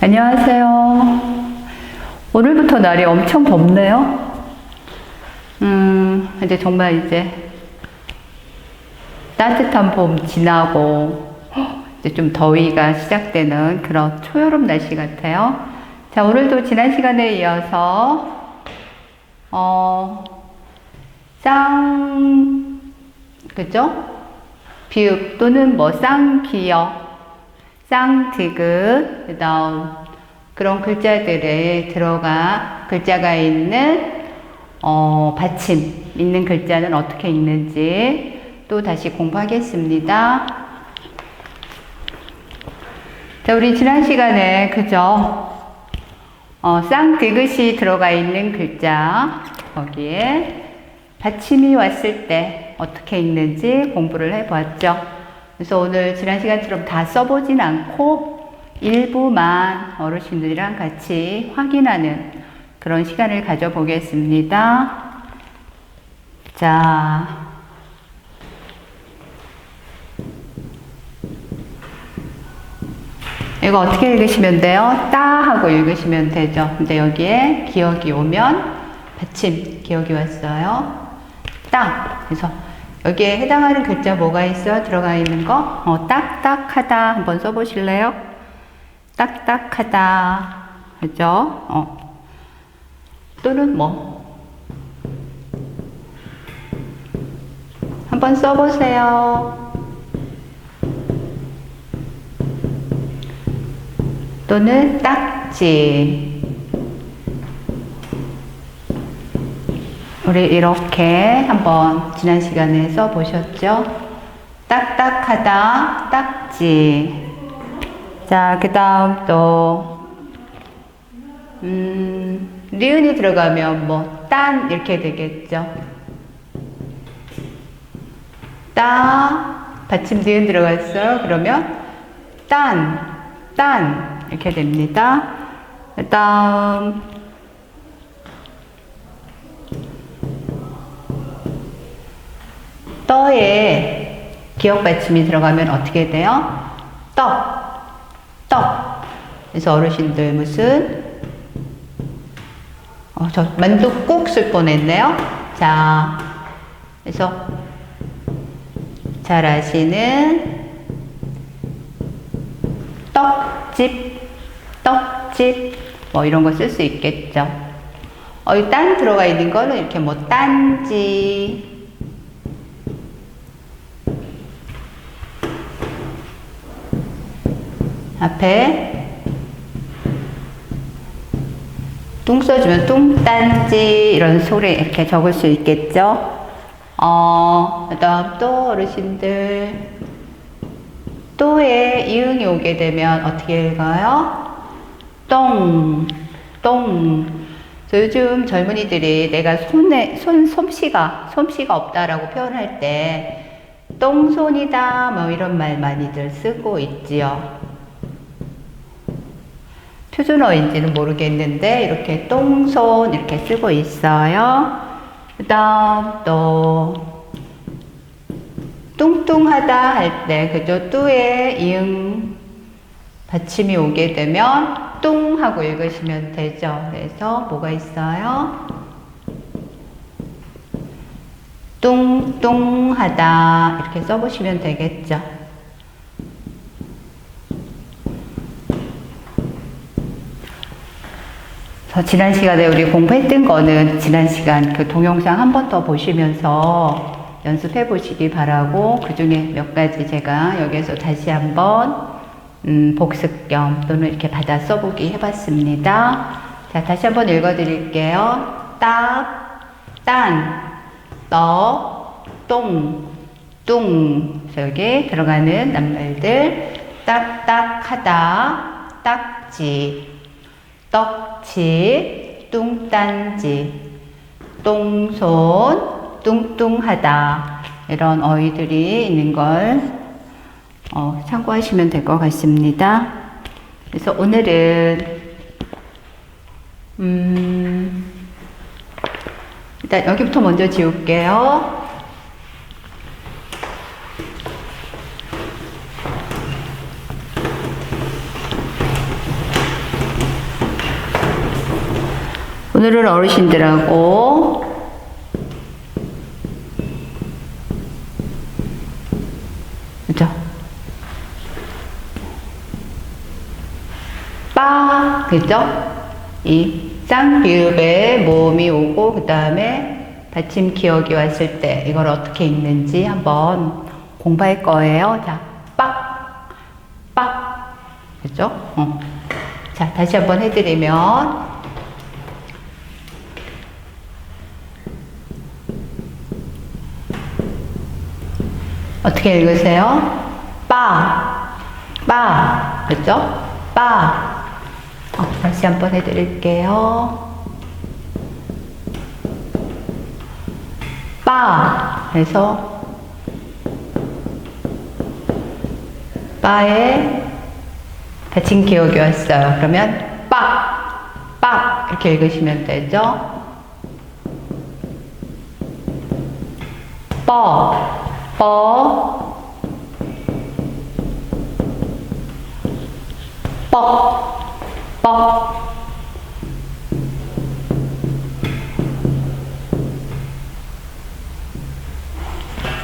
안녕하세요. 오늘부터 날이 엄청 덥네요. 음, 이제 정말 이제 따뜻한 봄 지나고 이제 좀 더위가 시작되는 그런 초여름 날씨 같아요. 자, 오늘도 지난 시간에 이어서 어, 쌍, 그죠? 비읍 또는 뭐 쌍기역, 쌍디귿, 그 다음 그런 글자들에 들어가 글자가 있는 어, 받침 있는 글자는 어떻게 읽는지 또 다시 공부하겠습니다. 자, 우리 지난 시간에 그죠? 어, 쌍디귿이 들어가 있는 글자 거기에 받침이 왔을 때 어떻게 읽는지 공부를 해보았죠. 그래서 오늘 지난 시간처럼 다 써보진 않고 일부만 어르신들이랑 같이 확인하는 그런 시간을 가져보겠습니다. 자, 이거 어떻게 읽으시면 돼요? 따 하고 읽으시면 되죠. 근데 여기에 기억이 오면 받침 기억이 왔어요. 따. 그래서 여기에 해당하는 글자 뭐가 있어? 들어가 있는 거? 어, 딱딱하다 한번 써보실래요? 딱딱하다. 그죠? 어. 또는 뭐? 한번 써보세요. 또는 딱지. 우리 이렇게 한번 지난 시간에 써보셨죠? 딱딱하다, 딱지. 자, 그 다음 또, 음, 리은이 들어가면 뭐, 딴, 이렇게 되겠죠? 따, 받침 니은 들어갔어요. 그러면, 딴, 딴, 이렇게 됩니다. 그 다음, 떠에 기억 받침이 들어가면 어떻게 돼요? 떡, 떡. 그래서 어르신들 무슨 어, 저 만두 꾹쓸 뻔했네요. 자, 그래서 잘 아시는 떡집, 떡집 뭐 이런 거 쓸 수 있겠죠. 어, 이 딴 들어가 있는 거는 이렇게 뭐 딴지 앞에 뚱 써주면 뚱딴지 이런 소리 이렇게 적을 수 있겠죠. 어, 그 다음 또 어르신들 또에 이응이 오게 되면 어떻게 읽어요? 똥, 똥. 요즘 젊은이들이 내가 손에, 손, 솜씨가, 솜씨가 없다라고 표현할 때 똥손이다, 뭐 이런 말 많이들 쓰고 있지요. 표준어인지는 모르겠는데 이렇게 똥손 이렇게 쓰고 있어요. 그 다음 또 뚱뚱하다 할 때 그죠? 뚜에 이응 받침이 오게 되면 뚱 하고 읽으시면 되죠. 그래서 뭐가 있어요? 뚱뚱하다 이렇게 써보시면 되겠죠. 지난 시간에 우리 공부했던 거는 지난 시간 그 동영상 한 번 더 보시면서 연습해 보시기 바라고 그 중에 몇 가지 제가 여기서 다시 한번 음, 복습 겸 또는 이렇게 받아 써보기 해봤습니다. 자, 다시 한번 읽어 드릴게요. 딱, 딴, 떡, 똥, 뚱. 여기 들어가는 낱말들. 딱딱하다, 딱지, 떡치, 뚱딴지, 똥손, 뚱뚱하다. 이런 어휘들이 있는 걸 어, 참고하시면 될 것 같습니다. 그래서 오늘은 음, 일단 여기부터 먼저 지울게요. 오늘은 어르신들하고 그죠? 빠, 그죠? 이 쌍비읍에 모음이 오고, 그 다음에 받침 기억이 왔을 때 이걸 어떻게 읽는지 한번 공부할 거예요. 자, 빡, 빡. 그죠? 어. 자, 다시 한번 해드리면. 어떻게 읽으세요? 빠, 빠, 그죠? 빠. 어, 다시 한번 해드릴게요. 빠 해서 빠에 받침 기억이 왔어요. 그러면 빡, 빡 이렇게 읽으시면 되죠. 뻐, 뻐, 뻑, 뻑.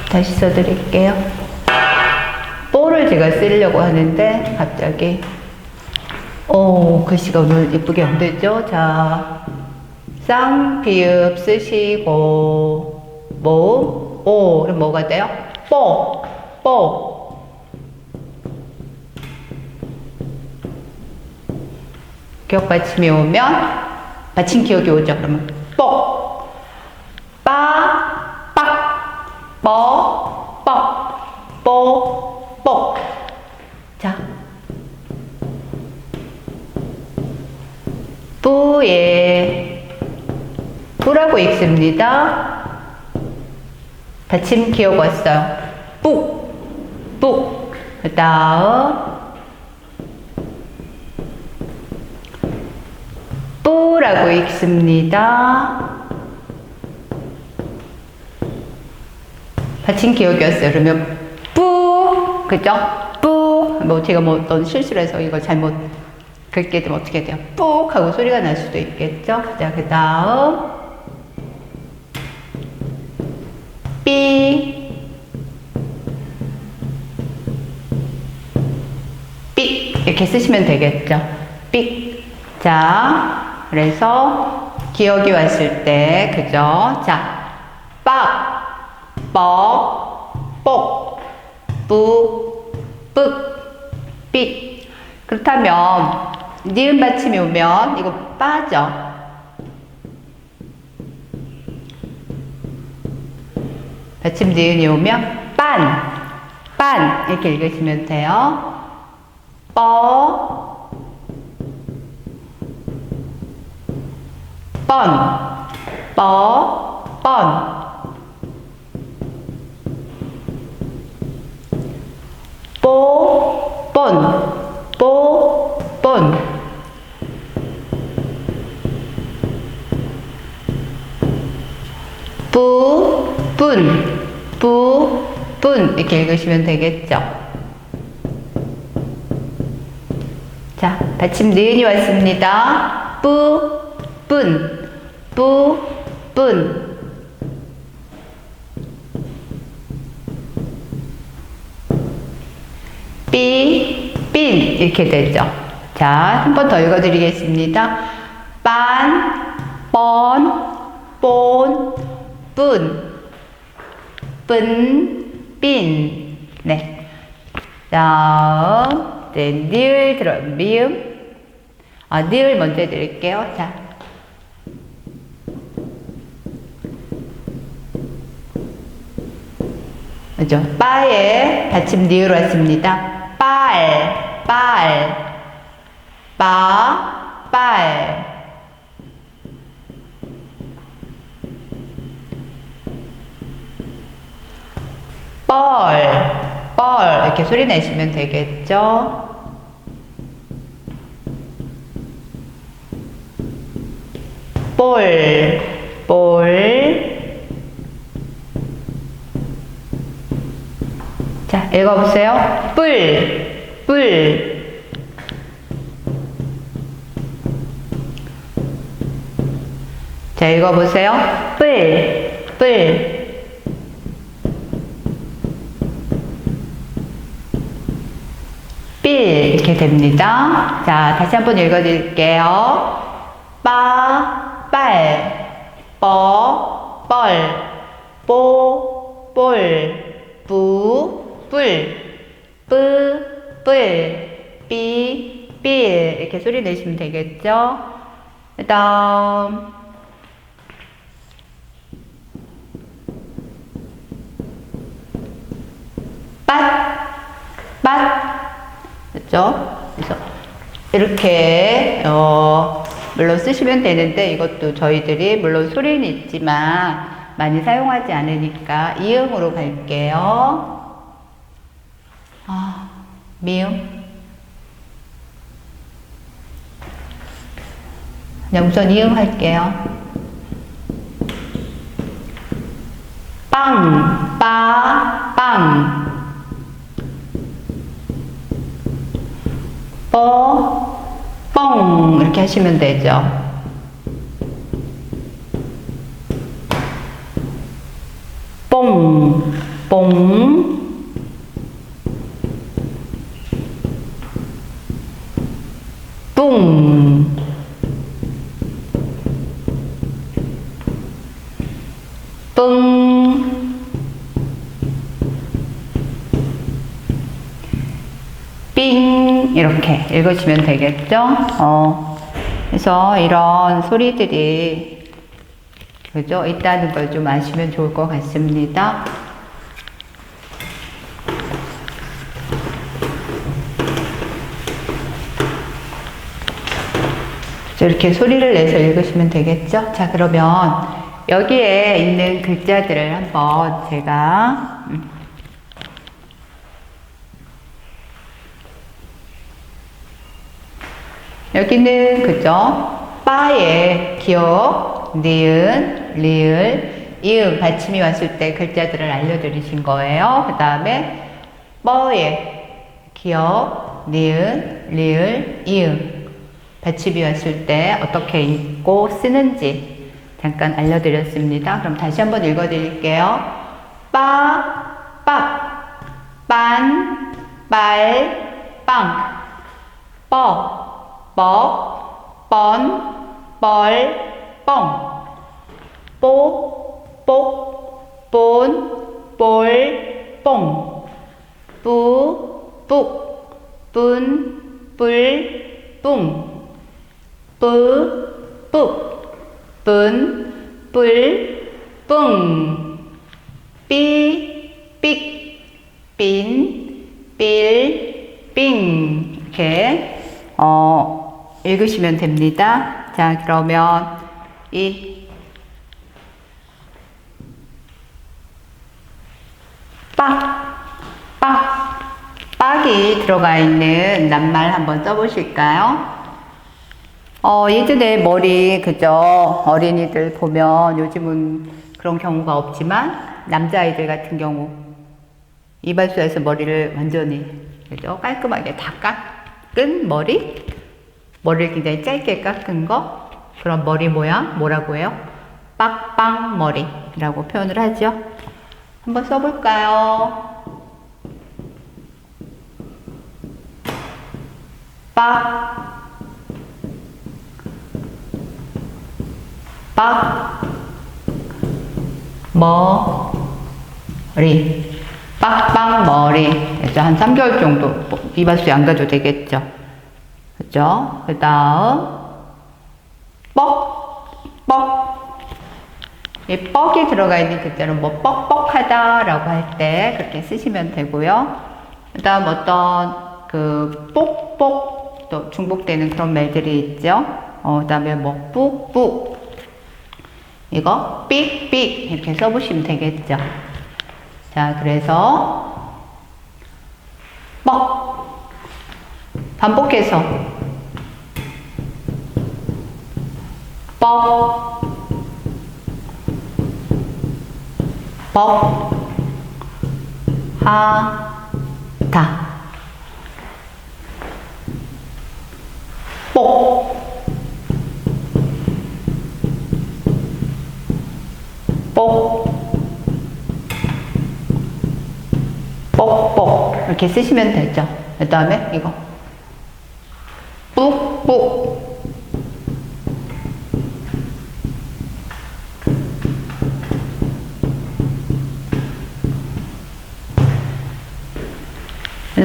다시 써드릴게요. 뽀를 제가 쓰려고 하는데 갑자기 오 글씨가 오늘 예쁘게 안 되죠? 자 쌍 비읍 쓰시고 뭐? 오 그럼 뭐가 돼요? 뽀 뽀. 기억 받침이 오면 받침 기억이 오죠. 그러면 뽀 빠, 빡, 뻐, 뻑, 뽀, 뻑. 자. 뿌에 뿌라고 읽습니다. 받침 기억 왔어요. 뿌, 뿌. 그 다음 뿌라고 읽습니다. 받침 기억이었어요. 그러면 뿌 그죠? 뿌 뭐 제가 뭐 어떤 실수를 해서 이걸 잘못 긁게 되면 어떻게 돼요? 뿍 하고 소리가 날 수도 있겠죠? 자, 그 다음 삐 삐 이렇게 쓰시면 되겠죠? 삐 자, 그래서 기억이 왔을 때 그죠? 자, 빡 뻑, 뽁, 뿌, ปึ๊, 삐. 그렇다면, 니은 받침이 오면 이거 빠져. 받침 니은이 오면 빤, 빤 이렇게 읽으시면 돼요. 뻐, 뻔, 뻐, 뻔. 뿌, 뿐. 이렇게 읽으시면 되겠죠. 자, 받침 니은이 왔습니다. 뿌, 뿐, 뿌, 뿐. 삐, 삔 이렇게 되죠. 자, 한 번 더 읽어드리겠습니다. 빤, 뻔, 본, 뿐, 쁜, 삔. 네. 다음, 네, 니을 들어, 미음. 아, 니을 먼저 해드릴게요. 자. 그죠? 빠에 받침 니을 왔습니다. 빨, 빨, 빠, 빨. 뻘, 뻘 이렇게 소리 내시면 되겠죠? 볼, 볼. 자, 읽어보세요. 뿔, 뿔. 자, 읽어보세요. 뿔, 뿔. 빌 이렇게 됩니다. 자, 다시 한번 읽어드릴게요. 빠, 빨, 뻐, 뻘, 뽀, 볼, 뿌, 뿔, 뿌, 뿔, 삐, 빌 이렇게 소리 내시면 되겠죠? 그 다음 빠, 빠, 그렇죠? 이렇게 어, 물론 쓰시면 되는데 이것도 저희들이 물론 소리는 있지만 많이 사용하지 않으니까 이음으로 갈게요. 아, 미음. 그냥 우선 이음 할게요. 빵, 빠, 빵. 이렇게 하시면 되죠. 뽕, 뽕, 뿡, 뿡, 삥. 이렇게 읽으시면 되겠죠? 어, 그래서 이런 소리들이 그죠? 있다는 걸 좀 아시면 좋을 것 같습니다. 이렇게 소리를 내서 읽으시면 되겠죠? 자, 그러면 여기에 있는 글자들을 한번 제가 여기는 그죠? 빠에 기억, 니은, 리을, 이음 받침이 왔을 때 글자들을 알려드리신 거예요. 그 다음에 뻐에 기억, 니은, 리을, 이음 받침이 왔을 때 어떻게 읽고 쓰는지 잠깐 알려드렸습니다. 그럼 다시 한번 읽어드릴게요. 빠, 빡, 빤, 빨, 빵, 뻐, 뻑, 뻔, 뻘, 뻥, 뽀, 뽁, 본, 볼, 뽕, 뿌, 뿍, 분, 뿔, 뿡, 뿌, 뿍, 분, 뿔, 뿡, 삐, 삑, 빈, 빌, 삥 이렇게 어, 읽으시면 됩니다. 자, 그러면 이 빡, 빡, 빡이 들어가 있는 낱말 한번 써보실까요? 어, 예전에 머리, 그죠? 어린이들 보면 요즘은 그런 경우가 없지만 남자아이들 같은 경우 이발소에서 머리를 완전히, 그죠? 깔끔하게 다 깎은 머리? 머리를 굉장히 짧게 깎은 거? 그런 머리 모양? 뭐라고 해요? 빡빵 머리라고 표현을 하죠. 한번 써볼까요? 빡, 빡, 머리, 빡빡 머리. 한 3개월 정도 이발소에 안 가도 되겠죠. 그죠? 그 다음, 뻑, 뻑. 이 뻑이 들어가 있는 글자는 뭐 뻑뻑하다 라고 할 때 그렇게 쓰시면 되고요. 그 다음 어떤 그 뽁뽁 또 중복되는 그런 말들이 있죠. 어, 그 다음에 뭐 뿍뿍 이거 삑삑 이렇게 써보시면 되겠죠. 자, 그래서 뻑 반복해서 뻑 뻑, 하, 다. 뽁, 뽁, 뽁 뽁 이렇게 쓰시면 되죠. 그 다음에 이거. 뿍뿍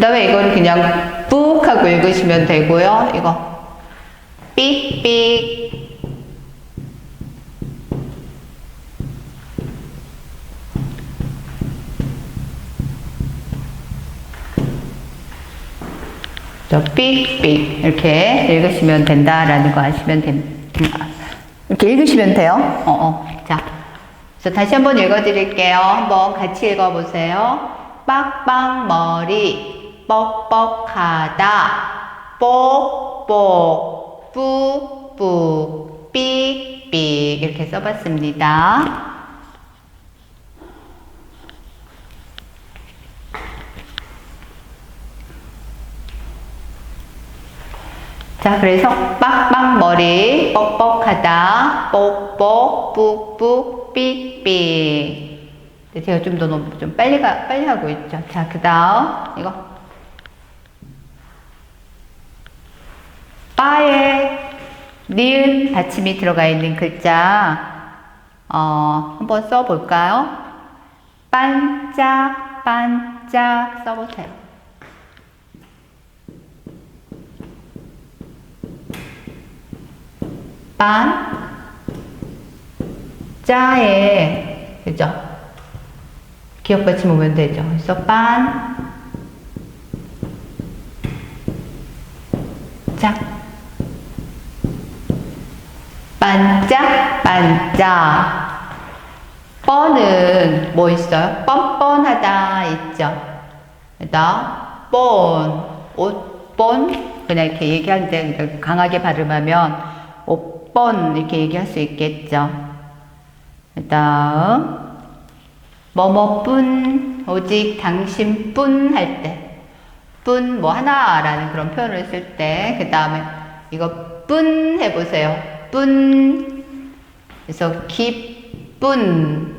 그 다음에 이거는 그냥 뿍 하고 읽으시면 되고요. 이거 삑삑 저 삑삑 이렇게 읽으시면 된다라는 거 아시면 됩니다. 이렇게 읽으시면 돼요. 어, 어. 자, 그래서 다시 한번 읽어드릴게요. 한번 같이 읽어보세요. 빡빡머리, 뻑뻑하다, 뽁뽁, 뿍뿍, 삑삑 이렇게 써봤습니다. 자, 그래서 빡빡머리, 뻑뻑하다, 뽁뽁, 뿍뿍, 삑삑. 제가 좀 더 너무 좀 빨리 가, 빨리 하고 있죠. 자, 그 다음, 이거. 바에 니은 받침이 들어가 있는 글자, 어, 한번 써볼까요? 반짝, 반짝 써보세요. 반, 짜에, 그죠? 기억 받침 오면 되죠. 그래서 반, 짝, 반짝, 반짝. 뻔은 뭐 있어요? 뻔뻔하다 있죠. 그다 뻔, 옷뻔 그냥 이렇게 얘기하는데 강하게 발음하면 옷뻔 이렇게 얘기할 수 있겠죠. 그다음 뭐뭐뿐 오직 당신뿐 할 때. 뿐 뭐 하나라는 그런 표현을 쓸 때, 그 다음에 이거 뿐 해보세요. 뿐. 그래서 기쁜.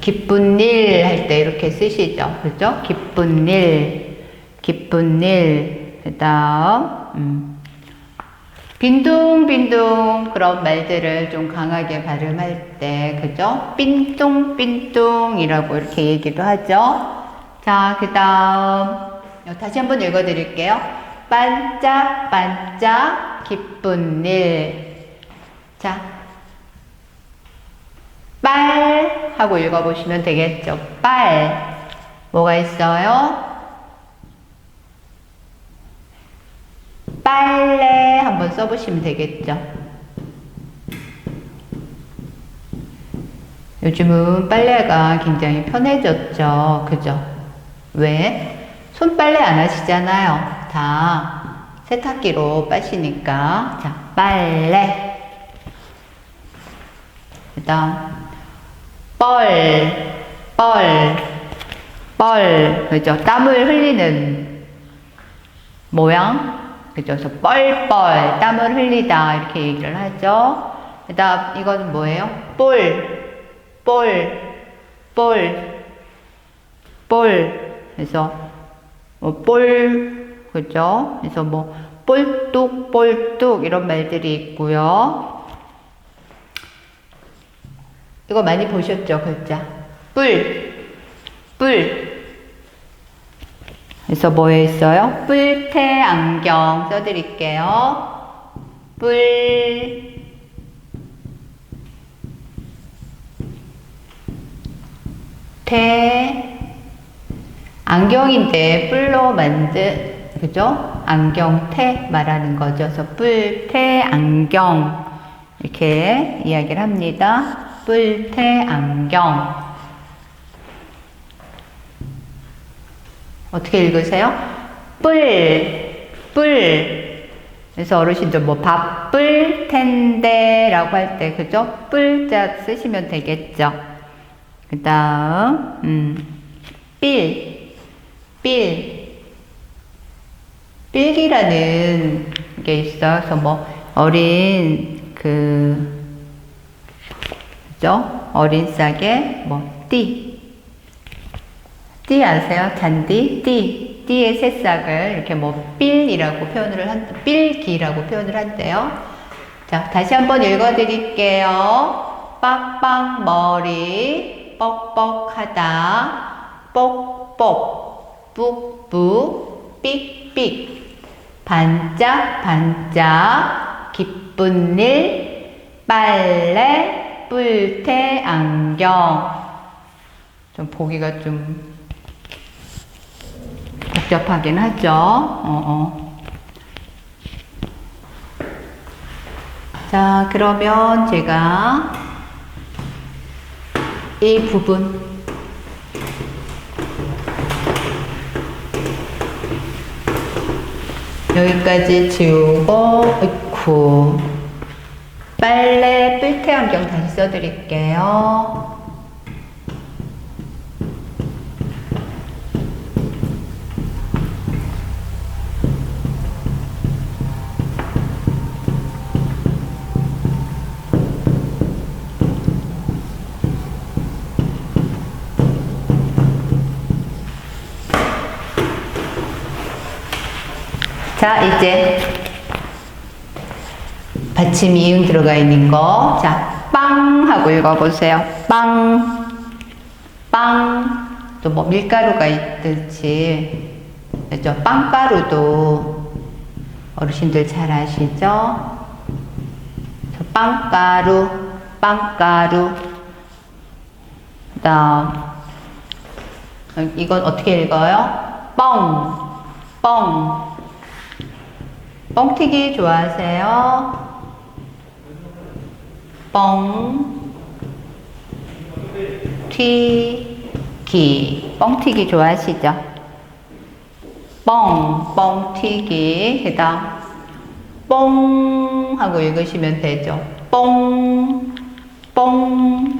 기쁜 일 할 때 이렇게 쓰시죠. 그죠? 기쁜 일, 기쁜 일. 그 다음, 음. 빈둥빈둥 그런 말들을 좀 강하게 발음할 때, 그죠? 빈둥빈둥이라고 이렇게 얘기도 하죠. 자, 그 다음, 다시 한번 읽어 드릴게요. 반짝반짝 기쁜 일. 자, 빨 하고 읽어보시면 되겠죠. 빨. 뭐가 있어요? 빨래 한번 써보시면 되겠죠. 요즘은 빨래가 굉장히 편해졌죠. 그죠? 왜? 손빨래 안 하시잖아요. 다 세탁기로 빠시니까. 자, 빨래. 그 다음, 뻘, 뻘, 뻘. 그죠? 땀을 흘리는 모양. 그죠? 그래서 뻘뻘, 땀을 흘리다. 이렇게 얘기를 하죠. 그 다음, 이건 뭐예요? 볼, 볼, 볼, 볼. 그래서, 뭐, 볼, 그죠? 그래서 뭐, 볼뚝, 볼뚝, 이런 말들이 있고요. 이거 많이 보셨죠? 글자. 뿔, 뿔. 그래서 뭐에 있어요? 뿔테 안경 써드릴게요. 뿔. 테. 안경인데 뿔로 만든, 그죠? 안경테 말하는 거죠. 그래서 뿔테 안경. 이렇게 이야기를 합니다. 뿔테 안경. 어떻게 읽으세요? 뿔, 뿔. 그래서 어르신들 뭐 바쁠 텐데 라고 할 때, 그죠? 뿔자 쓰시면 되겠죠. 그 다음, 음, 삘, 삘. 삘기라는 게 있어서 뭐 어린 그, 그죠? 어린 싹에, 뭐, 띠. 띠 아세요? 잔디? 띠. 띠의 새싹을 이렇게 뭐, 삘이라고 표현을 한, 삘기라고 표현을 한대요. 자, 다시 한번 읽어 드릴게요. 빡빡 머리, 뻑뻑하다, 뽁뽁, 뿍뿍, 삑삑. 반짝 반짝 기쁜 일 빨래 뿔테 안경 좀 보기가 좀 복잡하긴 하죠. 어, 어. 자, 그러면 제가 이 부분 여기까지 지우고 으쿠 빨래 뿔테 안경 다시 써드릴게요. 자, 이제 받침 이응 들어가 있는 거. 자, 빵 하고 읽어보세요. 빵, 빵. 또 뭐 밀가루가 있듯이. 그죠? 빵가루도 어르신들 잘 아시죠? 저 빵가루, 빵가루. 그 다음, 이건 어떻게 읽어요? 뻥, 뻥. 뻥튀기 좋아하세요? 뻥, 튀 기. 뻥튀기 좋아하시죠? 뻥, 뻥튀기. 그 다음, 뽕 하고 읽으시면 되죠. 뽕, 뽕.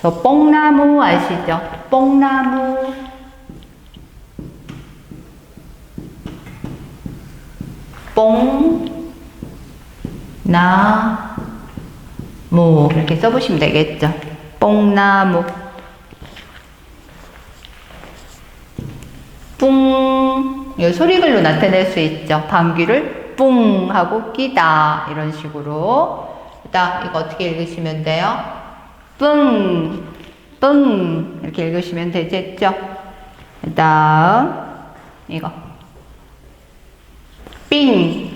저 뽕나무 아시죠? 뽕나무. 뽕, 나, 무. 이렇게 써보시면 되겠죠. 뽕나무. 뿡. 이 소리글로 나타낼 수 있죠. 방귀를 뿡 하고 끼다. 이런 식으로. 일단 이거 어떻게 읽으시면 돼요? 뿡, 뿡. 이렇게 읽으시면 되겠죠. 그 다음, 이거. 삥,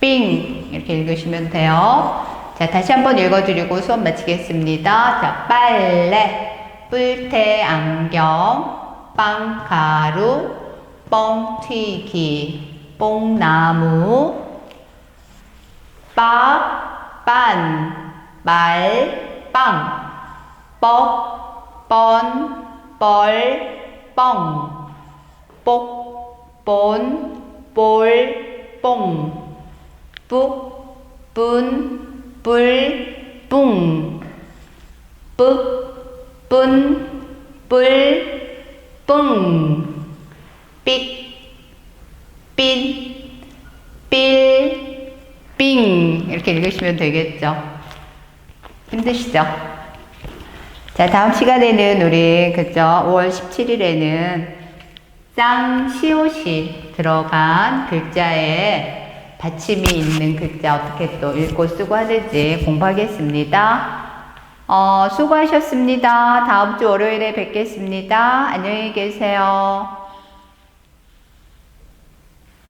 삥 이렇게 읽으시면 돼요. 자, 다시 한번 읽어드리고 수업 마치겠습니다. 자, 빨래, 뿔테 안경, 빵가루, 뻥튀기, 뽕나무, 빠, 빤, 말, 빵, 뻑, 뻔, 뻘, 뻥, 뽁, 본, 볼, 뽕, 뿍, 분, 뿔, 뿡, 뿍, 분, 뿔, 뿡, 삑, 삔, 삘, 삥 이렇게 읽으시면 되겠죠. 힘드시죠? 자, 다음 시간에는 우리 그죠? 5월 17일에는 쌍, 시옷이 들어간 글자에 받침이 있는 글자 어떻게 또 읽고 쓰고 하는지 공부하겠습니다. 어, 수고하셨습니다. 다음 주 월요일에 뵙겠습니다. 안녕히 계세요.